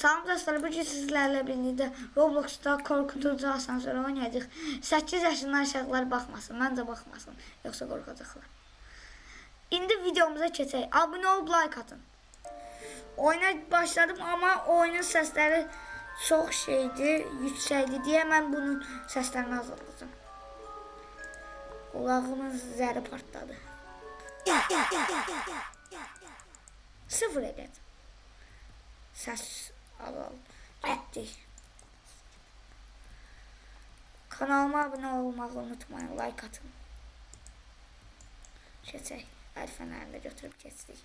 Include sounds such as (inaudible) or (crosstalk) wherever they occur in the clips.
Salam dostlar, bugün sizlərlə birlikdə Robloxda qorxuducu asansör oynayacağıq. 8 yaşından aşağılar baxmasın, məncə baxmasın, yoxsa qorxacaqlar. İndi videomuza keçək. Abunə olub like atın. Oyuna başladım amma oyunun səsləri çox şeydir, yüksəkdir deyə mən bunun səslərini azaldacağam. Qulağımın zəri partladı. Sıfır edin. Səs azal. Getdik. Kanalıma abunə olmağı unutmayın. Like atın. Keçək. Əl fənərini də götürüb keçdik.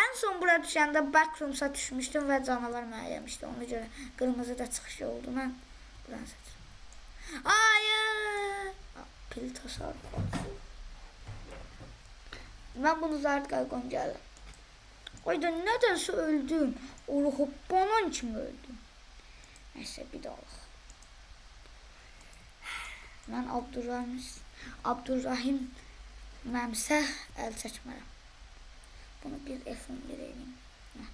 En son bura düşəndə backroomsa düşmüşdüm və canavar mənə yemişdi. Ona görə qırmızı da çıxış oldu. Mən buranı seçirəm. Hayır! Pil tasarruf olsun. Ben bunu zaten koyacağım. O da nedense öldüm. Oruhu banan kimi öldüm. Neyse bir daha. Ben Abdurrahim, Abdurrahim məmsə əl çəkmərəm. Bunu bir F11 eləyim. Hə.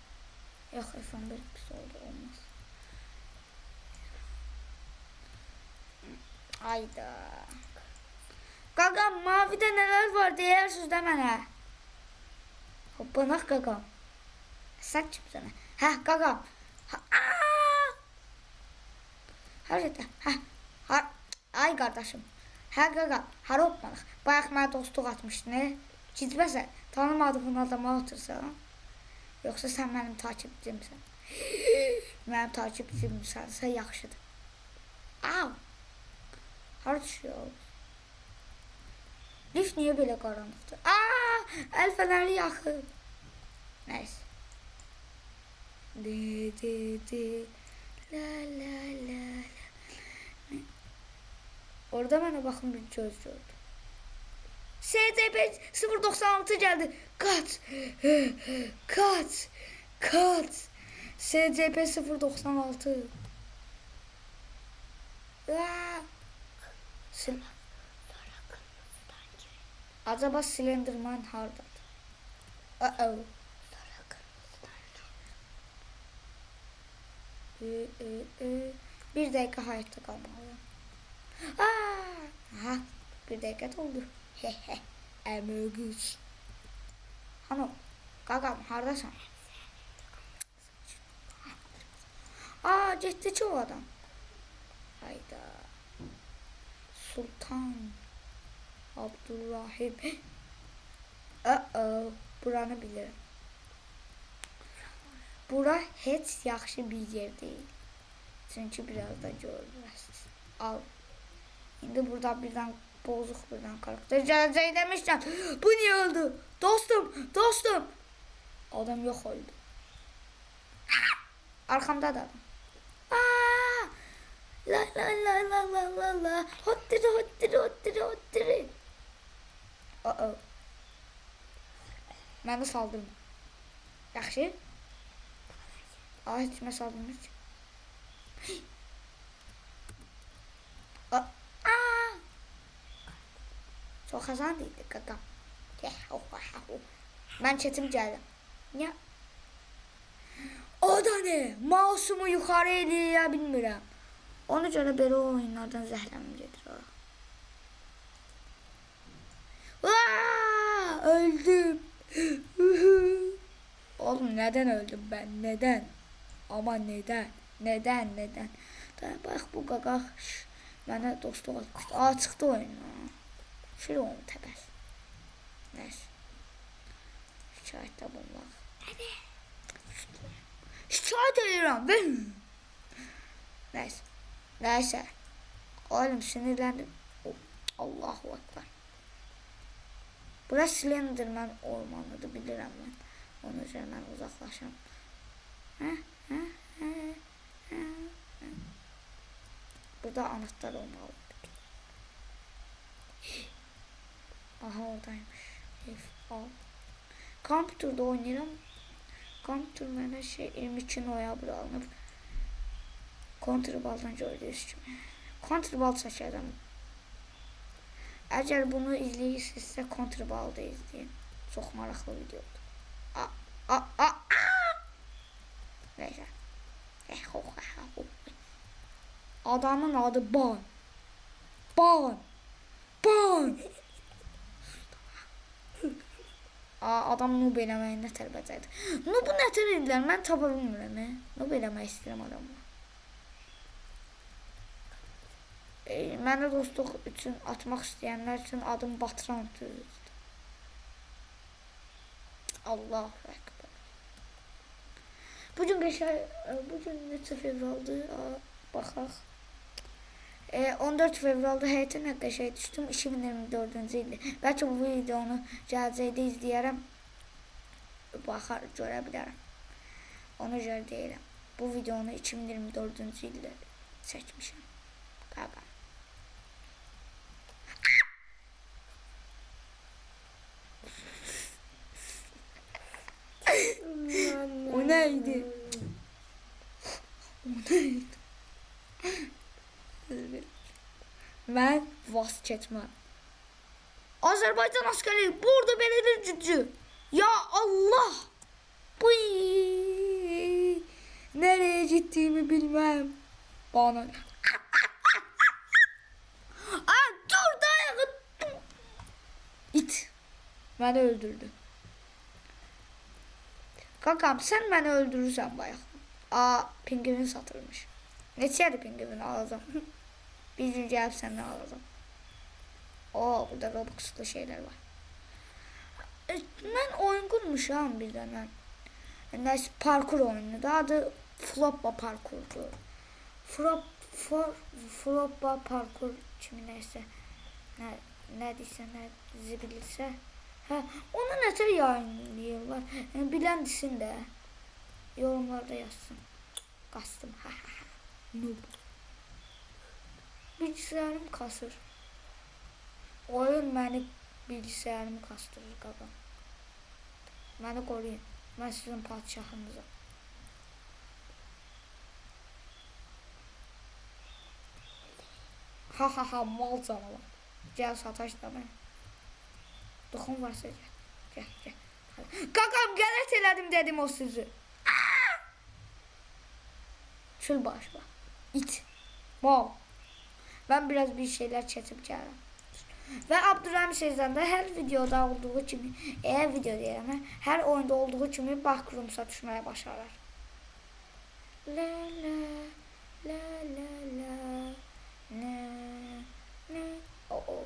Yox, F11 pis oldu, olmaz. Ayda. Qaqam, mavidə nələr var deyirsiniz də mənə. Sən kimsən? Hə, qaqam. Ha, aa! Hərəcə. Hə. Ha, ay qardaşım. Hə qaqam, hara hoppanaq? Bayaq mənə dostluq atmışdın. e? Gizbəsən, tanımadığın adama otursan. Yoxsa sən mənim takipçimsən. mənim (gasps) takipçimsənsə yaxşıdır. Au. Hara düşüyor? Lift niye böyle karanlıktı? Aa, el feneri yakın. Neyse. Di di la la la la. Orada bana bakın bir gördüm. SCP 096 geldi. Kaç. Kaç. Kaç. SCP 096. Aa. Sil Acaba Slenderman hardadır? Uh-oh. Ee, e, e. Bir dakika hayatta kalmalıyım. Aa, aha, bir dakika oldu. Hehe. Emergus. Hanım, qaqam, hardasan? Aa, ki o adam. Hayda. Sultan. Abdurrahim. (laughs) Uh-oh, buranı bilirim. Bura heç yaxşı bir yer değil. Çünkü biraz da görürüz. Al. İndi burada birden bozuk birden karakter gələcək demişken (gasps) bu niye öldü? Dostum, dostum. Adam yok oldu. (laughs) Arkamda da adam. La la la la la la la. Hottiri hottiri hottiri hottiri. Uh oh. Məni saldırma. Yaxşı. Aa, heç ki. Aa! Aa! Çox xəzan deyildi qaqam. Mən çetim gəldim. Ya. O da ne? Mouse'umu yuxarı eləyə bilmirəm. Ona görə belə oyunlardan zəhləm gedir ora. Öldüm. Oğlum neden öldüm ben? Neden? Ama neden? Neden? Neden? Tamam bak bu gaga bana dostluq atmışdı. Aa çıxdı oyundan. Şöyle onu təbəs. Neyse. Şikayətdə bulmaq. Şikayət edirəm. Ben. Neyse. Neyse. Oğlum sinirlendim. Allahu Ekber. Burası Slenderman ormanıdır bilirəm mən. Onun? Hə? Hə? Burada anahtar olmalıdır. Aha oradaymış. F al. Kompüterdə oynayıram. Kompüter mənə şey 22 noyabr alınıb. Kontrbaldan gördüyünüz kimi. Kontrbal çəkərəm. Əgər bunu izləyirsinizsə kontrbal da izləyin. Çok maraqlı video oldu. A, a, a. Neyse. Eh. Adamın adı. Ban. Ban. Aa, adam noob eləməyi nə tərbəcədir. Noobu nə tər edirlər? Mən tapa bilmirəm. Noob eləmək istəyirəm adamla. E, mənə dostluq üçün atmaq istəyənlər üçün adım Batıran düzdür. Allahu Ekber. Bugün geçer, bugün neçə fevraldır? Baxaq. E, 14 fevralda həyatın nə qəşəng düşdüm 2024-cü ildə. Bəlkə bu videonu gələcəkdə izləyərəm. Baxar, görə bilərəm. Ona görə deyirəm. Bu videonu 2024-cü ildə çəkmişəm. Qaqa. Neydi? O neydi? Mən vaz keçməm. Azərbaycan askeri burada belədir cücü. Ya Allah! Buy! Nereye gittiğimi bilmem. Bana. Aa, dur dayağı. İt. Beni öldürdü. Kankam sen beni öldürürsen bayağı. Aa pingvin satılmış. Neçədir pingvin alacağım. (laughs) Bir gün gəlib səndən alacağım. Oo burada Robux'lu şeyler var. E, mən oyun qurmuşam bir dənə. Nəsə parkur oyunu da adı Floppa parkurdur. Flop for Floppa parkur kimi nəsə. Nə nə desə, nə zibilsə. Hə, onu nətər yayınlayırlar? Yəni bilən desin də. Yorumlarda yazsın. Ha. Noob. Bilgisayarım kasır. Oyun məni bilgisayarımı kastırır qaqam. Məni qoruyun. Mən sizin padişahınızam. Ha ha ha mal canavar. Gəl sataş da mən. Duxun varsa gəl. Gəl, gəl. Qaqam qələt elədim dedim o sözü. Çül başla. İt. Mal. Ben biraz bir şeyler çekip geldim. Ve Abdurrahim Seyzan'da her videoda olduğu kimi, eğer video diyemem, her oyunda olduğu kimi backrooms'a düşmeye başlarlar. La la la la la ne ne o o o.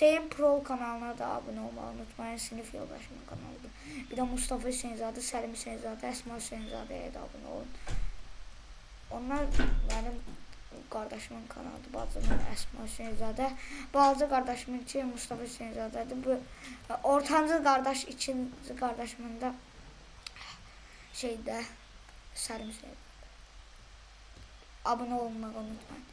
Hüseyin Pro kanalına da abone olmayı unutmayın. Sinif yoldaşımın kanalıdır. Bir de Mustafa Hüseyinzade, Selim Hüseyinzade, Esma Hüseyinzade'ye de abone olun. Onlar benim qardaşımın kanalıdır. Bacımın Əsma Hüseynzadə. Balaca qardaşımın ki Mustafa Hüseynzadədir. Bu ortancıl qardaş, ikinci qardaşımın da şeydə Səlim Hüseynzadə. Abunə olmağı unutmayın.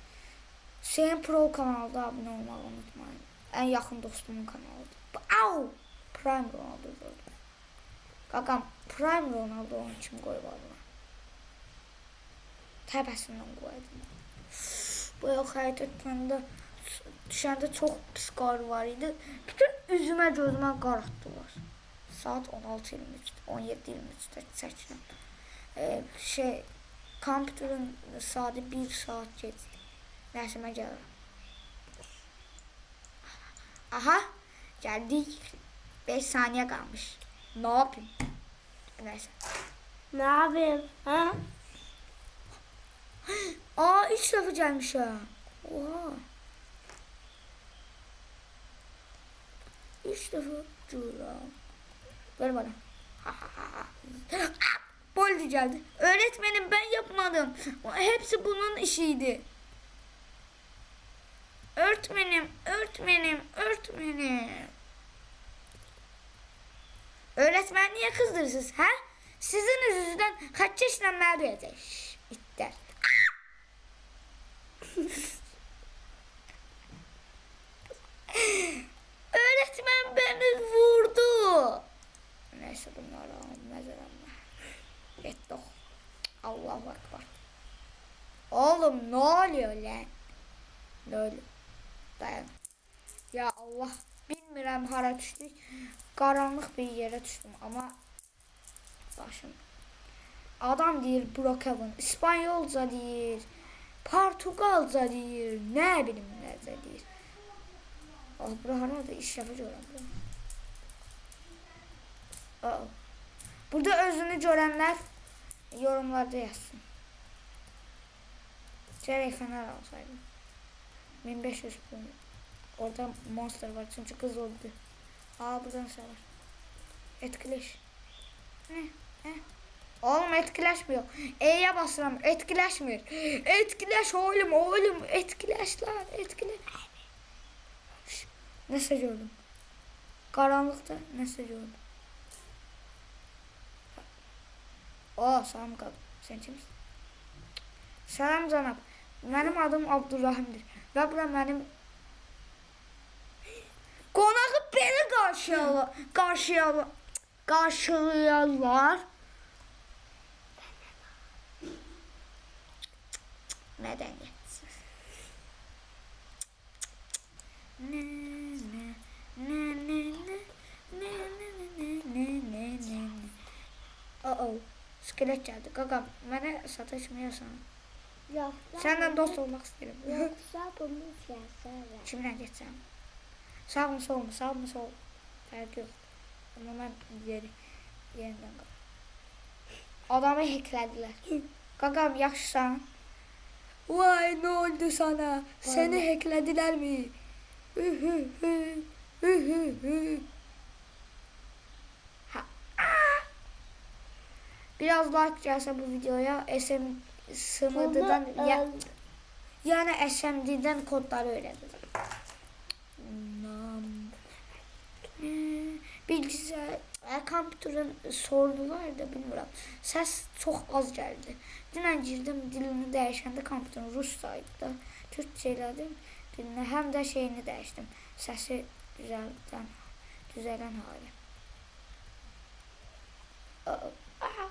Hüseyin Pro kanalda abunə olmağı unutmayın. Ən yaxın dostumun kanalıdır. Au! Prime Ronaldo gördüm. Qaqam, Prime Ronaldo onun kim qoyub adına? Təbəsindən qoydu. Bu yox həyat etməndə düşəndə çox pis qar var idi. Bütün üzümə gözümə qar atdılar. Saat 16:23, 17:23-də çəkirəm. Ee, şey kompüterin saati 1 saat keçdi. Nəsimə gəlirəm. Aha, geldik. 5 saniye kalmış. Ne yapayım? Neyse. Ne yapayım? Ha? (gasps) Aa üç defa gelmiş ha. Oha. Üç defa diyorum. Ver bana. (gasps) Boldi geldi. Öğretmenim ben yapmadım. Hepsi bunun işiydi. Öğretmenim, öğretmenim, öğretmenim. Öğretmen niye kızdırırsınız ha? Sizin yüzünüzden kaç yaşından mağdur İtler. Öğretmen beni vurdu. Neyse bunları almaz ama. Yetti o. Allahu Ekber. Oğlum ne oluyor lan? Ne oluyor? Dayan. Ya Allah bilmirəm hara düşdük. Qaranlıq bir yerə düşdüm, amma başım. Adam deyir Brookhaven, İspanyolca deyir, Portugalca deyir, nə bilim necə deyir. Ah, bura harada iş yapacağım. Aa. Burada özünü görənlər yorumlarda yazsın. Çeyrek fener alsaydım. 1500 pund. Orada monster var çünkü kız oldu. Aa buradan var. Etkileş. Ne? Ne? Oğlum etkileşmiyor. E'ye basıram etkileşmiyor. Etkileş oğlum oğlum etkileş lan etkileş. Nasıl gördüm? Karanlıkta nasıl gördüm? O salam qal. Sen kimsin? Salam cənab. Mənim adım Abdurrahimdir və bura mənim qonağı belə qarşılayarlar. Qarşılayarlar. Qarşılayarlar. Mədəniyyətsiz. Ne ne ne ne ne ne ne ne ne ne Uh-oh. Skelet geldi. Gagam bana sataşmıyorsan. Yoksa Senden dost olmak isterim. (laughs) Yoksa bunu fiyatı ver. Kimden geçsem? Sağ mı sol mu? Sağ mı sol? Fark yok. Ama ben yeri, yerinden kaldım. Adamı hacklediler. (laughs) Gagam yaxşısan? Vay ne oldu sana? Seni hacklediler mi? Biraz like gelse bu videoya SM Bunu ya, yani SMD'den kodları öğrendim. Bilgisayar, kompüterin sordular da bilmiyorum. Ses çok az geldi. Dünən girdim dilini dəyişəndə kompüterin Ruscaydı. Türkçə elədim dilini, həm də şeyini dəyişdim. Səsi düzəldən, düzələn hali. Aa, aha.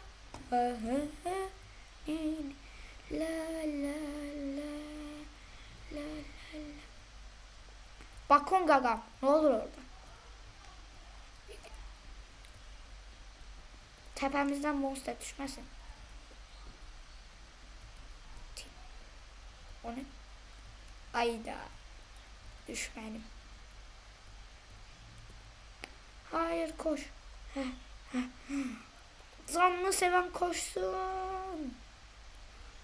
Aha, in, La la la la la la. Bakın gagam. Ne olur orada? Tepemizden monster düşmesin. O ne? Ayda. Düşmenim. Hayır koş. Zanlı seven koşsun.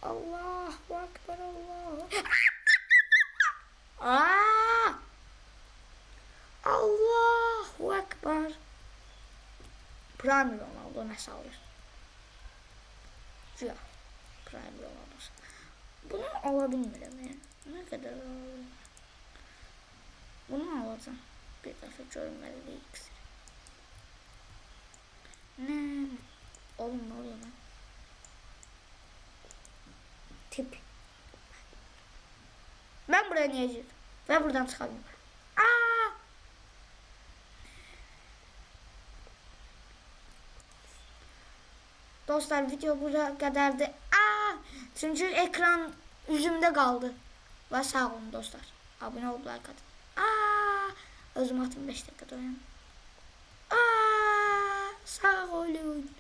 Allahu Ekber Allah. Aa! Allahu Ekber. Prime Ronaldo ne sağlıyor? Ya. Prime Ronaldo. Bunu alabilmiyorum yani. Ne kadar alabilirim? Bunu alacağım. Bir defa görmeli bir iksir. Ne? Oğlum ne oluyor lan? Tip. Ben buraya niye girdim? Ben buradan çıkamıyorum. Aa! Dostlar video buraya kadardı. Aa! Çünkü ekran yüzümde kaldı. Ve sağ olun dostlar. Abone olup like atın. Aa! Özüm atın 5 dakika dayan. Aa! Sağ olun.